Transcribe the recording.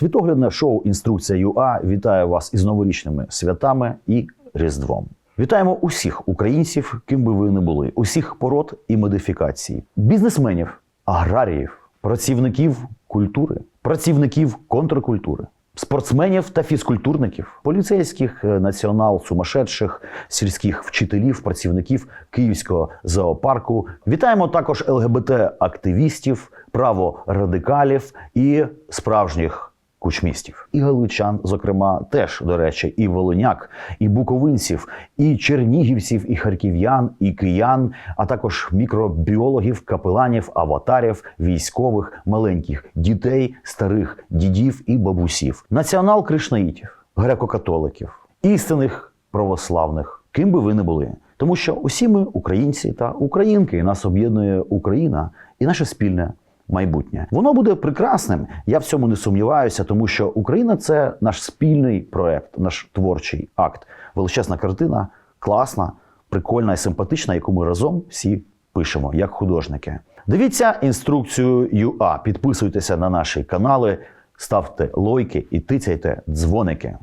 Світоглядне шоу Інструкція ЮА вітає вас із новорічними святами і Різдвом. Вітаємо усіх українців, ким би ви не були, усіх пород і модифікацій, бізнесменів, аграріїв, працівників культури, працівників контркультури. Спортсменів та фізкультурників, поліцейських, е, націонал, сумасшедших, сільських вчителів, працівників київського зоопарку. Вітаємо також ЛГБТ-активістів, праворадикалів і справжніх кучмістів. І галичан, зокрема, теж, до речі, і волиняк, і буковинців, і чернігівців, і харків'ян, і киян, а також мікробіологів, капеланів, аватарів, військових, маленьких дітей, старих дідів і бабусів, націонал кришнаїтів, греко-католиків, істинних православних, ким би ви не були. Тому що усі ми українці та українки, і нас об'єднує Україна і наше спільне майбутнє. Воно буде прекрасним. Я в цьому не сумніваюся, тому що Україна це наш спільний проект, наш творчий акт. Величезна картина, класна, прикольна і симпатична, яку ми разом всі пишемо як художники. Дивіться інструкцію ЮА, підписуйтеся на наші канали, ставте лойки і тицяйте дзвоники.